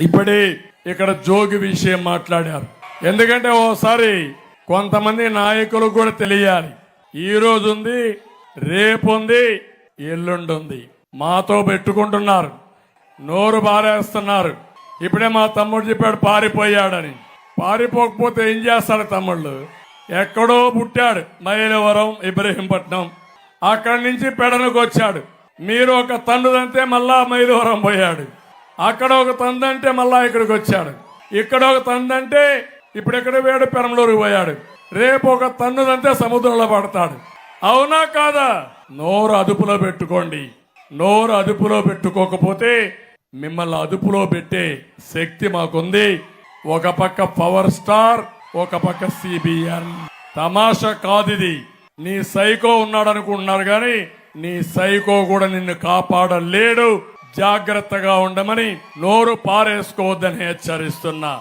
ఇప్పుడే ఇక్కడ జోగి విషయం మాట్లాడారు. ఎందుకంటే ఓసారి కొంతమంది నాయకులు కూడా తెలియాలి. ఈ రోజు ఉంది రేపు ఉంది ఎల్లుండి మాతో పెట్టుకుంటున్నారు నోరు బారేస్తున్నారు. ఇప్పుడే మా తమ్ముడు చెప్పాడు పారిపోయాడని. పారిపోకపోతే ఏం చేస్తాడు తమ్ముళ్ళు? ఎక్కడో పుట్టాడు మైలవరం ఇబ్రహీంపట్నం. అక్కడి నుంచి పెడనకు వచ్చాడు మీరు ఒక తండ్రి అంతే మళ్ళా మైలవరం పోయాడు. అక్కడ ఒక తందంటే మళ్ళా ఇక్కడికి వచ్చాడు. ఇక్కడ ఒక తందంటే ఇప్పుడు ఎక్కడ వేడు పెరంలోకి పోయాడు. రేపు ఒక తన్నుదంటే సముద్రంలో పడతాడు. అవునా కాదా? నోరు అదుపులో పెట్టుకోండి. నోరు అదుపులో పెట్టుకోకపోతే మిమ్మల్ని అదుపులో పెట్టే శక్తి మాకుంది. ఒక పక్క పవర్ స్టార్ ఒక పక్క సిబిఎన్. తమాషా కాదిది. నీ సైకో ఉన్నాడు అనుకుంటున్నారు కానీ నీ సైకో కూడా నిన్ను కాపాడలేడు. జాగ్రత్తగా ఉండమని నోరు పారేసుకోవద్దని హెచ్చరిస్తున్నా.